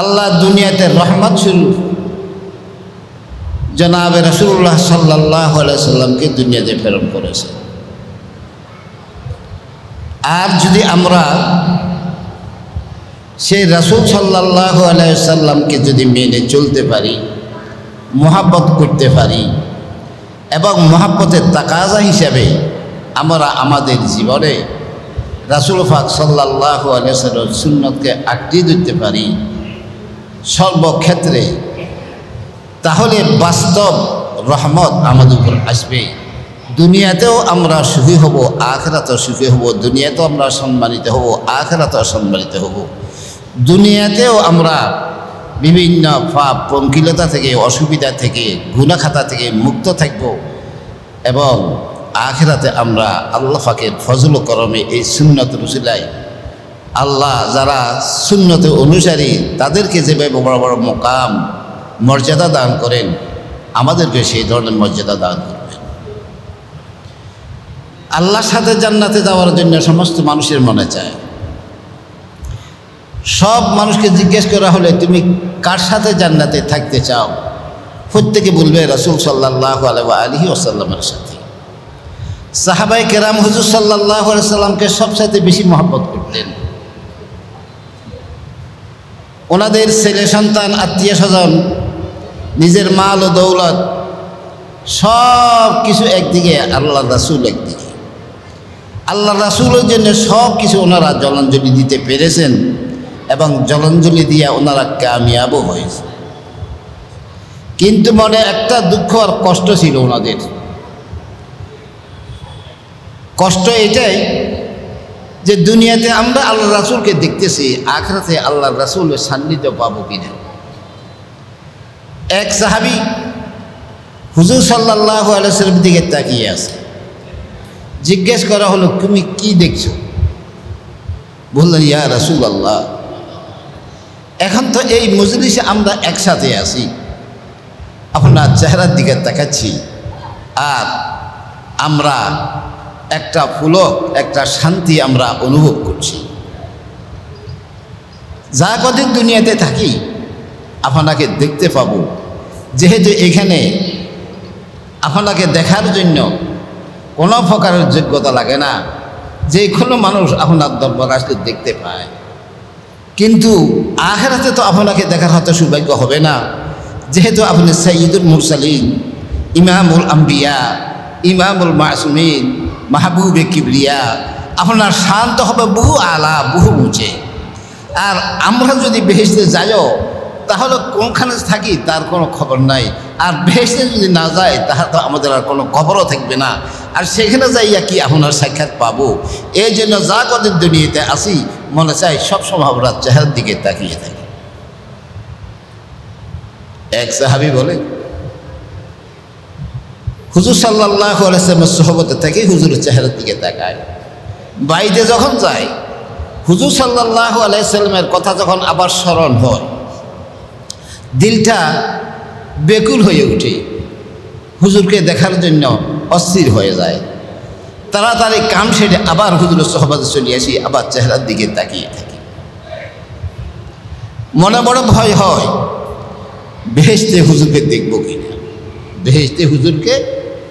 আল্লাহ দুনিয়াতে রহমত স্বরূপ জনাবে রসুল্লাহ সাল্লাহ সাল্লামকে দুনিয়াতে প্রেরণ করেছে। আর যদি আমরা সেই রসুল সাল্লাহ আলাইসাল্লামকে যদি মেনে চলতে পারি, মোহাব্বত করতে পারি, এবং মহাব্বতের তাকাজা হিসাবে আমরা আমাদের জীবনে রাসুল ফাক সাল্লাহ আলিয়াল্লাম সুন্নতকে আঁকড়িয়ে দিতে পারি সর্বক্ষেত্রে, তাহলে বাস্তব রহমত আমাদের উপর আসবে। দুনিয়াতেও আমরা সুখী হব, আখরাতেও সুখী হব, দুনিয়াতেও আমরা সম্মানিত হব, আখরাতেও সম্মানিত হব। দুনিয়াতেও আমরা বিভিন্ন পাপ পঙ্কিলতা থেকে, অসুবিধা থেকে গুণাখাতা থেকে মুক্ত থাকব এবং আখেরাতে আমরা আল্লাহ ফাকের ফজল করমে এই সুন্নত রুসিলাই আল্লাহ যারা সুন্নতে অনুসারী, তাদেরকে যেভাবে বড় বড় মোকাম, মর্যাদা দান করেন, আমাদেরকে সেই ধরনের মর্যাদা দান করবেন। আল্লাহর সাথে জান্নাতে যাওয়ার জন্য সমস্ত মানুষের মনে চায়। সব মানুষকে জিজ্ঞেস করা হলে, তুমি কার সাথে জান্নাতে থাকতে চাও? প্রত্যেকে বলবে, রসুল সাল্লাহ আলহি ওসাল্লামের সাথে। সাহাবাই কেরাম হুজুর সাল্লাহ সাল্লামকে সবসাথে বেশি মহব্বত করতেন। ওনাদের ছেলে সন্তান, আত্মীয় স্বজন, নিজের মাল ও দৌলত সব কিছু একদিকে আল্লাহ রাসুল একদিকে। আল্লাহ রাসুলের জন্য সব কিছু ওনারা জলাঞ্জলি দিতে পেরেছেন এবং জলাঞ্জলি দিয়ে ওনারা কামিয়াবও হয়েছে। কিন্তু মনে একটা দুঃখ আর কষ্ট ছিল ওনাদের। কষ্ট এটাই যে দুনিয়াতে আমরা আল্লাহ রাসুলকে দেখতেছি, আখরাতে আল্লাহ রাসুলের সান্নিধ্য পাবো কিনা? এক সাহাবি হুজুর সাল্লাহ আলসালামের দিকে তাকিয়ে আছে। জিজ্ঞেস করা হলো, তুমি কি দেখছ? বললেন, ইয়া রাসুল আল্লাহ এখন তো এই মজলিসে আমরা একসাথে আছি। আপনার চেহারার দিকে তাকাচ্ছি। আর আমরা একটা পুলক একটা শান্তি আমরা অনুভব করছি। যা কদিন দুনিয়াতে থাকি, আপনাকে দেখতে পাব। যেহেতু এখানে আপনাকে দেখার জন্য কোনো প্রকারের যোগ্যতা লাগে না। যে কোনো মানুষ আপনার দরবার আসলে দেখতে পায়। কিন্তু আখেরাতে তো আপনাকে দেখার হয়তো সৌভাগ্য হবে না। যেহেতু আপনি সঈদুল মুরসালিন, ইমামুল আম্বিয়া, ইমামুল মাসুমিন মাহবুবে কিবরিয়া, আপনার শান্ত হবে বহু আলা, বহু উঁচে। আর আমরা যদি বেহেসতে যাইও, তাহলে কোনখানে থাকি তার কোনো খবর নাই। আর বেহেসতে যদি না যায় তাহলে তো আমাদের আর কোনো খবরও থাকবে না। আর সেখানে যাইয়া কি আপনার সাক্ষাৎ পাবো? এই জন্য যা কদিন দুনিয়াতে আসি, মনে চাই সবসময় আমরা চেহারার দিকে তাকিয়ে থাকি। এক সাহাবি বলে হুজুর সাল্লাহ আলাইসলামের সহবতে থেকে হুজুরের চেহারার দিকে তাকায়। বাড়িতে যখন যায়, হুজুর সাল্লাহ আলাইসাল্লামের কথা যখন আবার স্মরণ হয়, দিলটা বেকুল হয়ে ওঠে। হুজুরকে দেখার জন্য অস্থির হয়ে যায়। তাড়াতাড়ি কাম সেরে আবার হুজুরের সহবাদে চলে আসি, আবার চেহারার দিকে তাকিয়ে থাকি। মনে বড় ভয় হয় বেহেস্তে হুজুরকে দেখব কিনা? বেহেস্তে হুজুরকে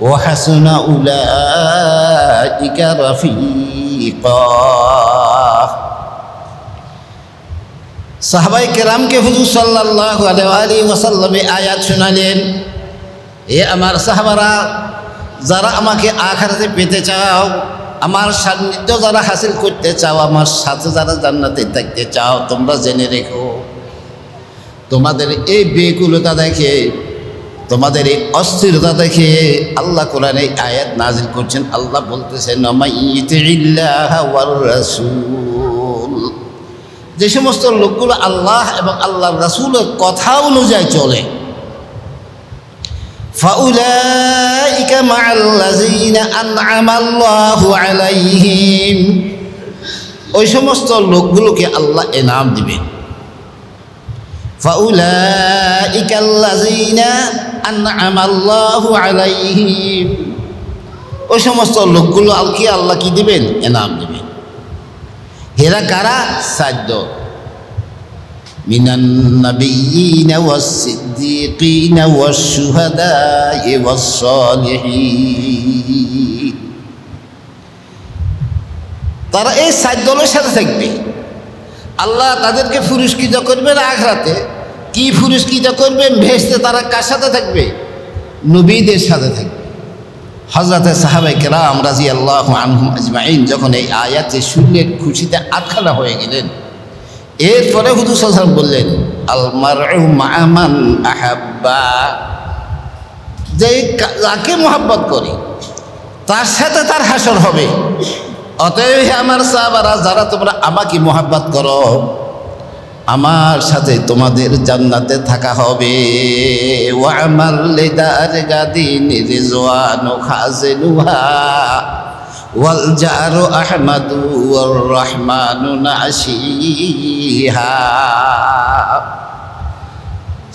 وحسن أولئك رفيقا সাহাবাই কেরামকে হুজুর সাল্লাহ আলী ওসাল্লামে আয়াত শোনালেন এ আমার সাহাবারা যারা আমাকে আখারাতে পেতে চাও আমার সান্নিধ্য যারা হাসিল করতে চাও আমার সাথে যারা জান্নাতে থাকতে চাও তোমরা জেনে রেখো তোমাদের এই বেকুলতা দেখে তোমাদের এই অস্থিরতা দেখে আল্লাহ কোরআন এই আয়াত নাজিল করছেন আল্লাহ বলতেছেন রাসূল যে সমস্ত লোকগুলো আল্লাহ এবং আল্লাহ রাসূলের কথা অনুযায়ী চলে فأولئك مع الذين أنعم الله عليهم ওই সমস্ত লোকগুলোকে আল্লাহ এনাম দিবেন فأولئك الذين আনআমাল্লাহু আলাইহিম। ওই সমস্ত লোকগুলো আলকি আল্লাহ কি দিবেন? এনাম দিবেন। হেরা কারা? সাধ্য মিনান নাবিয়িনা ওয়াস সিদ্দিকিনা ওয়াস শুহাদা ওয়াস সালিহিন তারা এই সাত দলের সাথে থাকবে। আল্লাহ তাদেরকে পুরস্কৃত করবেন আখরাতে। কি পুরস্কৃত করবেন, ভেসতে তারা কার সাথে থাকবে? নবীদের সাথে থাকবে। হজরতে সাহাবে কেরাম রাজি আল্লাহ আনহুম আজমাইন যখন এই আয়াতে শুনলেন, খুশিতে আটখানা হয়ে গেলেন। এরপরে হুদু সাল্লাম বললেন আলমার মামান আহাব্বা। যে যাকে মোহাব্বত করি, তার সাথে তার হাসর হবে। অতএব আমার সাহাবারা, যারা তোমরা আমাকে মোহাব্বত করো আমার সাথে তোমাদের জান্নাতে থাকা হবে। ও আমার লেদার গাদিন রিজওয়ানু খাজেনুহা। ওয়াল জারু আহমাদু ওয়ার রহমানু নাসিহা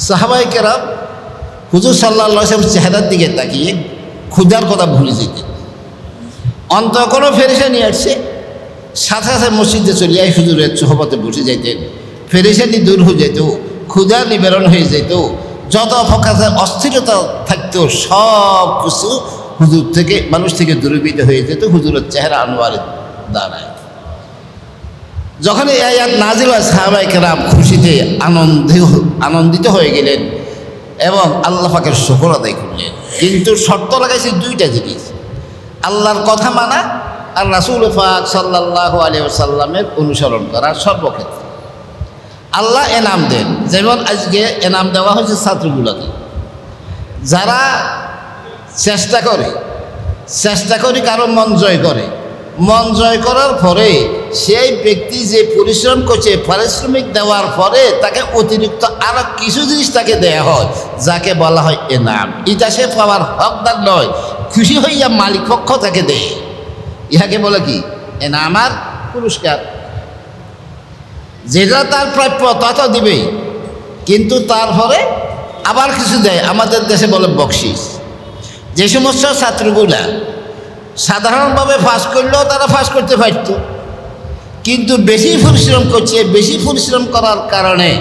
সাহাবাই কেরাম, হুজুর সাল্লাহ চেহারার দিকে তাকিয়ে ক্ষুধার কথা ভুলে যেতেন। অন্ত কোনো ফেরেশানি আসছে, সাথে সাথে মসজিদে চলে যাই হুজুরের সোহবতে বসে যাইতেন। ফেরেশানি দূর হয়ে যেত, ক্ষুধা নিবারণ হয়ে যেত, যত ফকাতে অস্থিরতা থাকতো, সব কিছু হুজুর থেকে, মানুষ থেকে দূরীভূত হয়ে যেত, হুজুরের চেহারা আনোয়ারে দাঁড়ায়। যখন এই আয়াত নাজিল হয় খুশিতে আনন্দ আনন্দিত হয়ে গেলেন এবং আল্লাহ পাকের শকর আদায় করলেন। কিন্তু শর্ত লাগাইছে দুইটা জিনিস। আল্লাহর কথা মানা আর রাসুল ফাক সাল্লাহ আলিয়া সাল্লামের অনুসরণ করা সর্বক্ষেত্রে। আল্লাহ এনাম দেন। যেমন আজকে এনাম দেওয়া হয়েছে ছাত্রগুলোকে। যারা চেষ্টা করে চেষ্টা করে কারও মন জয় করে। মন জয় করার পরে সেই ব্যক্তি যে পরিশ্রম করছে, পারিশ্রমিক দেওয়ার পরে তাকে অতিরিক্ত আরও কিছু জিনিস তাকে দেয়া হয়, যাকে বলা হয় এনাম। এটা সে পাওয়ার হকদার নয়, খুশি হইয়া মালিক পক্ষ তাকে দেয়। ইহাকে বলে কি? এনাম আর পুরস্কার। যেটা তার প্রাপ্য তা তো দিবেই। কিন্তু তারপরে আবার কিছু দেয়। আমাদের দেশে বলে বকশিস। যে সমস্ত ছাত্রগুলা সাধারণভাবে ফাঁস করলেও তারা ফাঁস করতে পারত। কিন্তু বেশি পরিশ্রম করছে, বেশি পরিশ্রম করার কারণে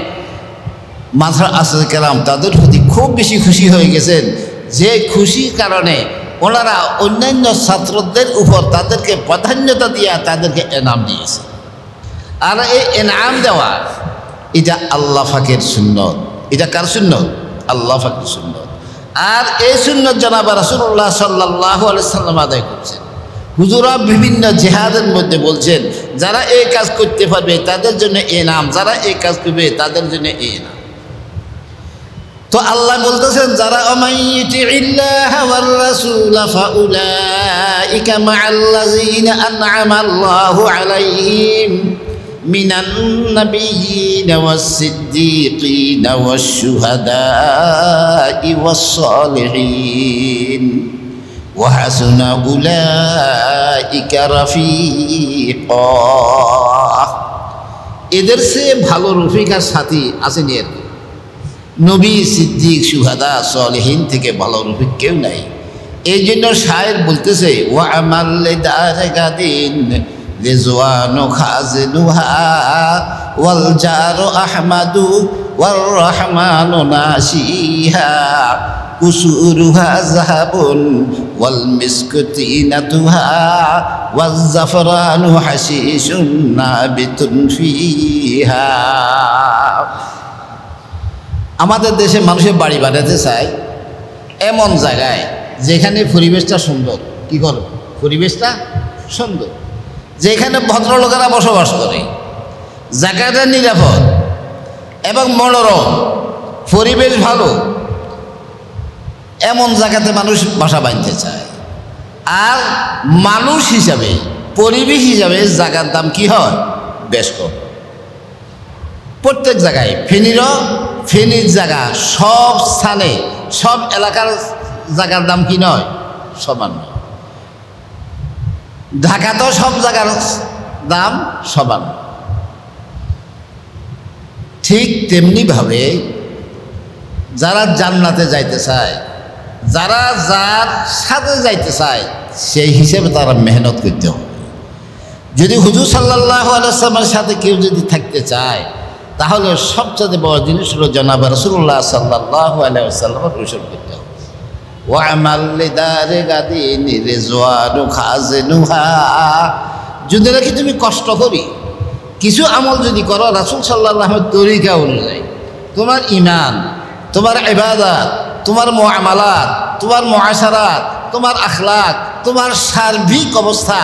মাথা আসাদ কালাম তাদের প্রতি খুব বেশি খুশি হয়ে গেছেন। যে খুশির কারণে ওনারা অন্যান্য ছাত্রদের উপর তাদেরকে প্রাধান্যতা দিয়ে তাদেরকে এনাম দিয়েছে। আর এই এনাম দেওয়া, এটা আল্লাহ ফাকের সুন্নত। এটা কার সুন্নত? আল্লাহ ফাকের সুন্নত। আর এই সুন্নত জনাব রাসুল্লাহ সাল্লাহ সাল্লাম আদায় করছেন। হুজুরা বিভিন্ন জেহাদের মধ্যে বলছেন, যারা এই কাজ করতে পারবে, তাদের জন্য এ নাম যারা এই কাজ করবে, তাদের জন্য এ নাম তো আল্লাহ বলতেছেন, যারা অমাইতি ইল্লাহ ওয়ার রাসূল ফাউলাইকা মাআল্লাযিনা আন'আমা আল্লাহু আলাইহিম মিনান নাবিয়্যিন ওয়াস-সিদ্দীকিন ওয়াশ-শুহাদা'i ওয়াস-সালিহিন وحسن أولئك رفيقا এদের সে ভালো রফিকার সাথী আসেনি আর কি নবী সিদ্দিক সুহাদা সলহীন থেকে ভালো রফিক কেউ নাই এই জন্য শায়ের বলতেছে ও আমার দারে গাদিন রেজওয়ানো খাজনুহা ওয়াল জারো আহমাদু কুসুরুহা জাহাবুন ওয়াল মিসকুতিনাতুহা ওয়াল জাফরানু আমাদের দেশে মানুষের বাড়ি বানাতে চায় এমন জায়গায় যেখানে পরিবেশটা সুন্দর। কি করো পরিবেশটা সুন্দর। যেখানে ভদ্রলোকেরা বসবাস করে। জায়গাটা নিরাপদ এবং মনোরম, পরিবেশ ভালো, এমন জায়গাতে মানুষ বাসা বাঁধতে চায়। আর মানুষ হিসাবে, পরিবেশ হিসাবে জায়গার দাম কি হয়? বেশ কম। প্রত্যেক জায়গায় ফেনীরও ফেনীর জায়গা, সব স্থানে, সব এলাকার জায়গার দাম কি নয়? সমান নয়। ঢাকাতেও সব জায়গার দাম সমান। ঠিক তেমনিভাবে যারা জান্নাতে যাইতে চায়, যারা যার সাথে যাইতে চায়, সেই হিসেবে তারা মেহনত করতে হবে। যদি হুজুর সাল্লাহ আলাইসলামের সাথে কেউ যদি থাকতে চায়, তাহলে সবচেয়ে বড় জিনিস হলো জনাব রসুল্লাহ সাল্লাহ আলাইসাল্লামের অনুসরণ করতে হবে। যদি নাকি তুমি কষ্ট করি, কিছু আমল যদি করো, রাসুল সাল্লাহ আহমেদ তরিকা অনুযায়ী, তোমার ইমান তোমার ইবাদত, তোমার মোয়ামালাত তোমার মহাসারাত তোমার আখলাক, তোমার সার্বিক অবস্থা,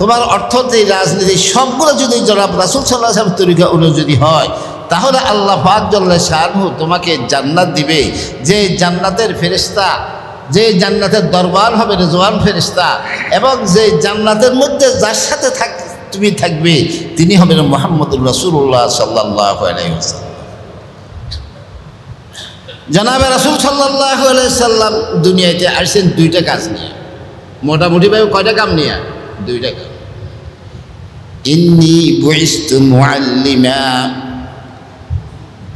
তোমার অর্থনীতি রাজনীতি, সবগুলো যদি জনাব রাসুল সাল্লাহ সাহেব তরিকা অনুযায়ী হয়, তাহলে আল্লাহ পাক জল্লা শাহরু তোমাকে জান্নাত দিবে। যে জান্নাতের ফেরিস্তা যে জান্নাতের দরবার হবে রেজওয়ান ফেরিস্তা এবং যে জান্নাতের মধ্যে যার সাথে থাক তুমি থাকবে, তিনি হবেন মোহাম্মদুর রসুল্লাহ সাল্লাহ জানাবে রাসুল সাল্লাহ সাল্লাম দুনিয়াতে আসছেন দুইটা কাজ নিয়ে। মোটামুটি মোটামুটিভাবে কয়টা কাম নিয়ে? দুইটা কাম। ইন্নি বইস্তু মুআল্লিমা।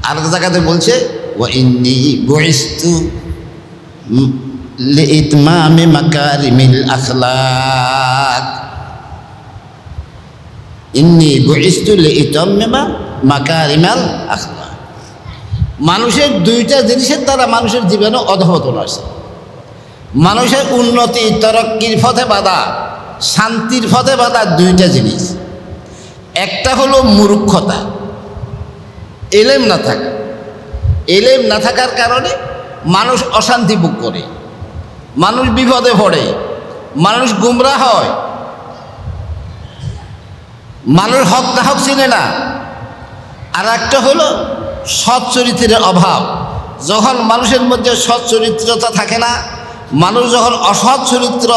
আর জায়গাতে বলছে ও ইন্নি বইস্তু লিইতমামি মাকারিমিল আখলাক ইন্নি বইস্তু লিইতাম্মিমা মাকারিমাল আখলাক মানুষের দুইটা জিনিসের দ্বারা মানুষের জীবনে অধপতন আসে। মানুষের উন্নতি তরক্কির পথে বাধা, শান্তির পথে বাধা দুইটা জিনিস। একটা হলো মূর্খতা। এলেম না থাকা। এলেম না থাকার কারণে মানুষ অশান্তি ভোগ করে। মানুষ বিপদে পড়ে, মানুষ গুমরা হয়। মানুষ হক না হক চিনে না। আর একটা হলো সৎ চরিত্রের অভাব। যখন মানুষের মধ্যে সৎ চরিত্রতা থাকে না, মানুষ যখন অসৎ চরিত্র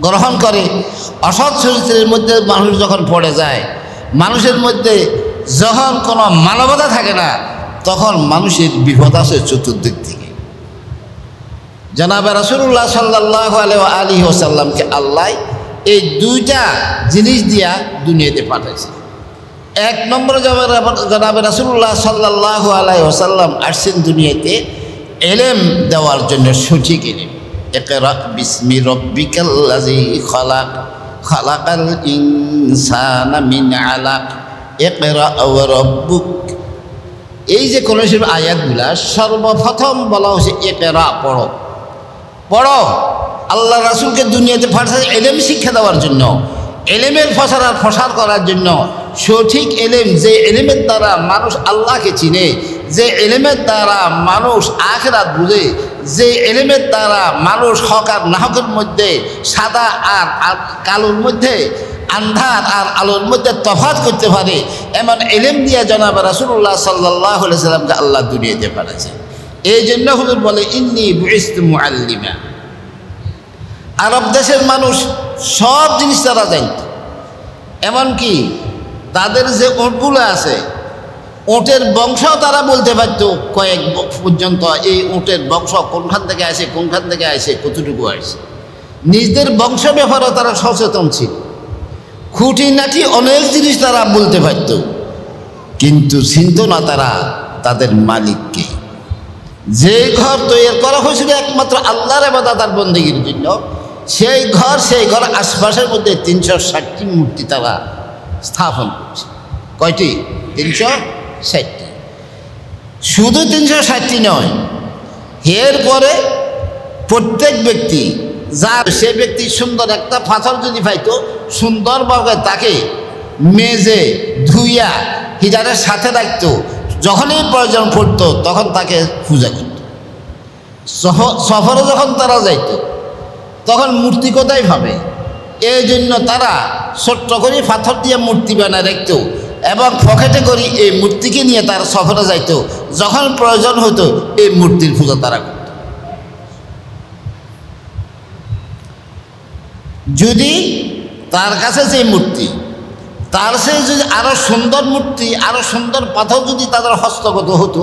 গ্রহণ করে, অসৎ চরিত্রের মধ্যে মানুষ যখন পড়ে যায়, মানুষের মধ্যে যখন কোনো মানবতা থাকে না, তখন মানুষের বিপদ আসে চতুর্দিক জানাবে রাসুল্লাহ সাল্লাহ আলী ওসাল্লামকে আল্লাহ এই দুইটা জিনিস দিয়া দুনিয়াতে পাঠাইছে। এক নম্বর জনাবে রাসুল্লাহ সাল্লাহ আলাই ওসাল্লাম আসছেন দুনিয়াতে এলেম দেওয়ার জন্য সঠিক এলেম। একেরা বিসমি রব্বিকাল্লাজি খলাক, খলাকাল ইনসানা মিন আলাক একেরা রব্বুক। এই যে কোন আয়াতগুলা সর্বপ্রথম বলা হয়েছে একেরা পড়ো। পড়ো। আল্লাহ রাসুলকে দুনিয়াতে ফাঁসায় এলেম শিক্ষা দেওয়ার জন্য, এলেমের ফসার আর ফসার করার জন্য সঠিক এলেম যে এলেমের দ্বারা মানুষ আল্লাহকে চিনে, যে এলেমের দ্বারা মানুষ আখরাত বুঝে, যে এলেমের দ্বারা মানুষ হক আর নাহকের মধ্যে, সাদা আর কালোর মধ্যে, আন্ধার আর আলোর মধ্যে তফাত করতে পারে, এমন এলেম দিয়ে জনাব রাসুল্লাহ সাল্লাহ সাল্লামকে আল্লাহ দুনিয়াতে পাঠাচ্ছে এই জন্য হুজুর বলে, ইন্নি মুআল্লিমা। আরব দেশের মানুষ সব জিনিস তারা জানত। এমনকি তাদের যে ওঁটগুলো আছে ওঁটের বংশও তারা বলতে পারতো, কয়েক পর্যন্ত এই ওঁটের বংশ কোনখান থেকে আসে, কোনখান থেকে আসে, কতটুকু আসে? নিজেদের বংশ ব্যাপারেও তারা সচেতন ছিল। খুঁটিনাটি অনেক জিনিস তারা বলতে পারত, কিন্তু চিন্ত না তারা তাদের মালিককে। যে ঘর তৈরি করা হয়েছিল একমাত্র আল্লাহর এবাদা তার বন্দীগীর জন্য, সেই ঘর সেই ঘর আশপাশের মধ্যে তিনশো ষাটটি মূর্তি তারা স্থাপন করছে। কয়টি? তিনশো ষাটটি। শুধু তিনশো ষাটটি নয়, এরপরে প্রত্যেক ব্যক্তি যার, সে ব্যক্তি সুন্দর একটা পাথর যদি পাইতো, সুন্দরভাবে তাকে মেজে ধুইয়া হিজারের সাথে রাখতো যখনই প্রয়োজন পড়তো, তখন তাকে পূজা করত। সফরে যখন তারা যাইতো, তখন মূর্তি কোথায় ভাবে এই জন্য তারা ছোট্ট করে পাথর দিয়ে মূর্তি বানায় রাখত এবং পকেটে করি এই মূর্তিকে নিয়ে তারা সফরে যাইত। যখন প্রয়োজন হতো, এই মূর্তির পূজা তারা করত। যদি তার কাছে যে মূর্তি তার সে যদি আরও সুন্দর মূর্তি আরও সুন্দর পাথর যদি তাদের হস্তগত হতো,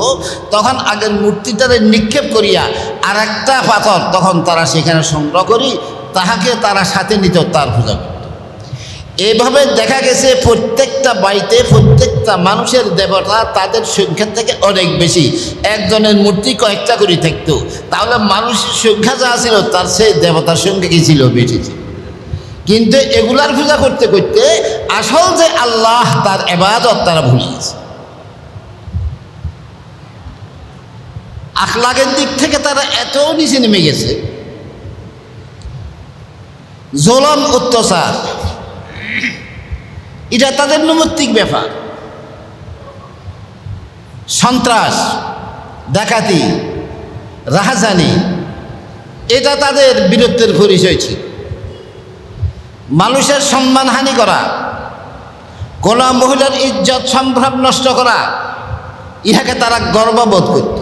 তখন আগের মূর্তিটারে নিক্ষেপ করিয়া আর একটা পাথর তখন তারা সেখানে সংগ্রহ করি, তাহাকে তারা সাথে নিত, তার পূজা করত। এইভাবে দেখা গেছে প্রত্যেকটা বাড়িতে প্রত্যেকটা মানুষের দেবতা তাদের সংখ্যা থেকে অনেক বেশি। একজনের মূর্তি কয়েকটা করে থাকতো। তাহলে মানুষের সংখ্যা যা ছিল, তার সেই দেবতার সংখ্যা কি ছিল? বেশি ছিল। কিন্তু এগুলার পূজা করতে করতে আসল যে আল্লাহ, তার এবাদত তারা ভুলে গেছে। আখলাগের দিক থেকে তারা এত নিচে নেমে গেছে। জলম, অত্যাচার, এটা তাদের নৈমিত্তিক ব্যাপার। সন্ত্রাস, ডাকাতি, রাহাজানি, এটা তাদের বীরত্বের পরিচয় ছিল। মানুষের সম্মানহানি করা কোন মহিলার ইজ্জত সম্ভ্রম নষ্ট করা, ইহাকে তারা গর্ববোধ করত।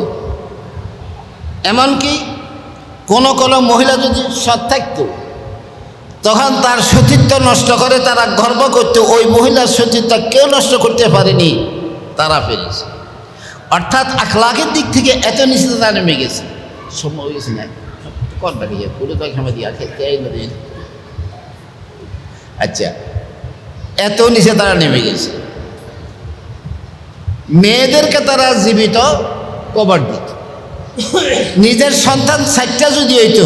এমনকি কোনো কোনো মহিলা যদি সৎ থাকত, তখন তার সতীত্ব নষ্ট করে তারা গর্ব করত, ওই মহিলার সতীত্ব কেউ নষ্ট করতে পারেনি। তারা পেরেছে অর্থাৎ আখলাকের দিক থেকে এত নিচে তারা নেমে গেছে। সময় হয়ে গেছে না কনটা পুরো খেতে আচ্ছা এত নিচে তারা নেমে গেছে। মেয়েদেরকে তারা জীবিত কবর দিত। নিজের সন্তান সাইটটা যদি হইতো,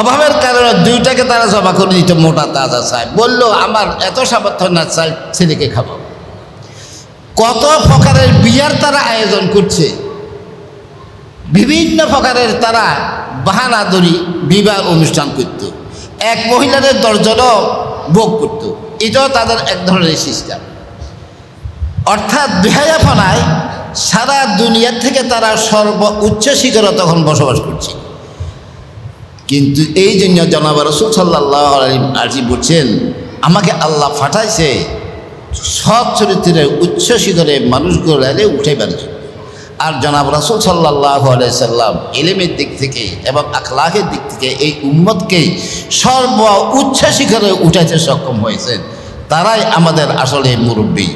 অভাবের কারণে দুইটাকে তারা জমা করে দিত, মোটা, তাজা চায় বলল, আমার এত সামর্থ্য না চাই ছেলেকে খাব। কত প্রকারের বিয়ার তারা আয়োজন করছে। বিভিন্ন প্রকারের তারা বাহানা ধরি বিবাহ অনুষ্ঠান করত। এক মহিলাদের দশজনও ভোগ করত। এটাও তাদের এক ধরনের সিস্টেম। অর্থাৎ বেহায়াফনায় সারা দুনিয়ার থেকে তারা সর্ব উচ্চ শিখরে তখন বসবাস করছে। কিন্তু এই জন্য জনাব রসুল সাল্লাহ আজি বলছেন, আমাকে আল্লাহ ফাটাইছে সৎ চরিত্রের উচ্চ শিখরে মানুষগুলো উঠে জন্য। আর জনাব রাসুল সাল্লাহ আলাইসাল্লাম এলেমের দিক থেকে এবং আখলাহের দিক থেকে এই উম্মতকে সর্ব উচ্চ শিখরে উঠাইতে সক্ষম হয়েছেন। তারাই আমাদের আসলে মুরব্বী।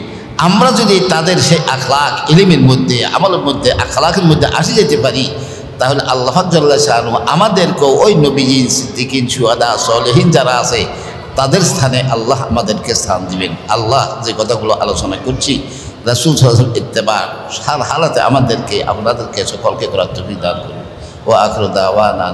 আমরা যদি তাদের সেই আখলাখ এলিমের মধ্যে, আমলের মধ্যে আখলাখের মধ্যে আসে যেতে পারি, তাহলে আল্লাহ শাহরু আমাদেরকেও ওই নবীজিন, সিদ্দিকিন সুয়াদা সলেহীন যারা আছে, তাদের স্থানে আল্লাহ আমাদেরকে স্থান দিবেন। আল্লাহ যে কথাগুলো আলোচনা করছি রাসুল সাল্লাম ইত্তেবা সার হালাতে আমাদেরকে, আপনাদেরকে সকলকে করার তুমি দান করুন। ও আখরুদা ওয়া না